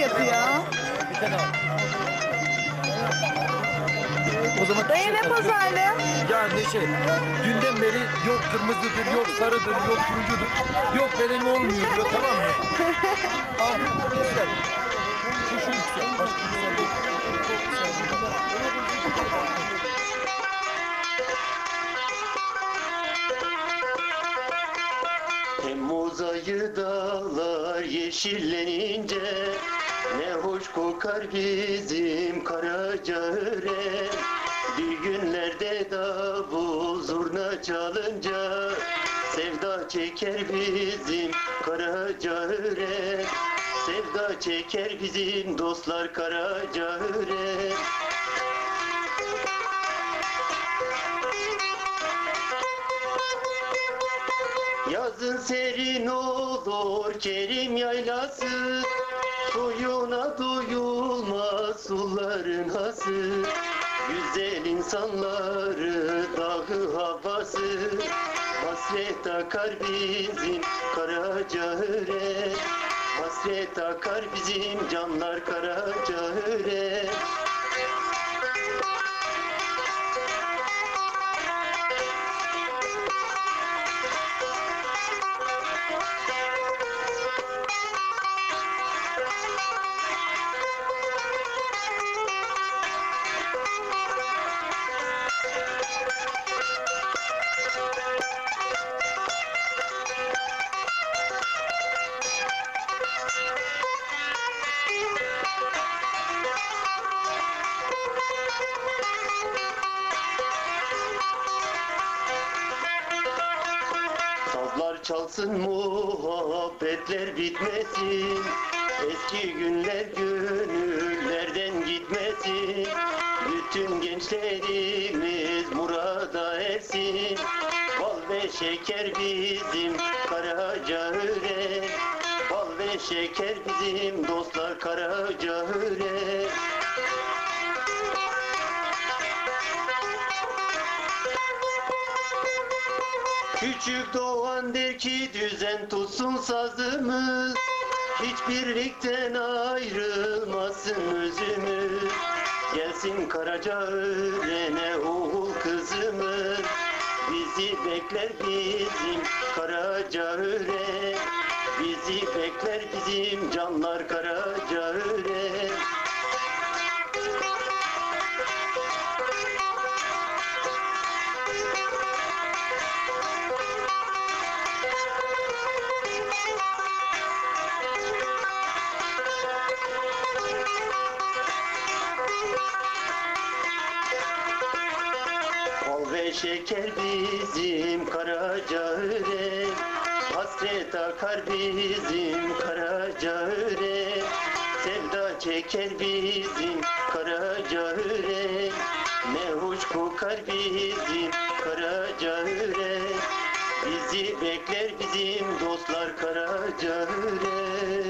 yapıyor. O zaman Dayı ne pazarlığı? Ya Neşe, dünden beri yok kırmızıdır, yok sarıdır, yok turuncudur. Yok benim olmuyor diyor, tamam mı? Al, güzel. Şu şu güzel, başka güzel değil. Temmuz ayı dağlar yeşillenince Ne hoş kokar bizim Karacaören Bir günlerde davul zurna çalınca Sevda çeker bizim Karacaören Sevda çeker bizim dostlar Karacaören Yazın serin olur Kerim yaylası Suyuna duyulmaz suların hası Güzel insanları dağı havası. Hasret akar bizim Karacaöre Hasret akar bizim canlar Karacaöre Sazlar çalsın muhabbetler bitmesin. Eski günler gönüllerden gitmesin. Bütün gençlerimiz murada ersin. Bal ve şeker bizim Karacaöre Bal ve şeker bizim dostlar Karacaöre Küçük doğan der ki düzen tutsun sazımız. Hiç birlikten ayrılmasın özümüz. Gelsin Karaca öğrene oğul kızımız. Bizi bekler bizim Karaca öğren Bizi bekler bizim canlar Karaca Ve şeker bizim Karacaöre Hasret akar bizim Karacaöre Sevda çeker bizim Karacaöre Ne hoş kokar bizim Karacaöre Bizi bekler bizim dostlar Karacaöre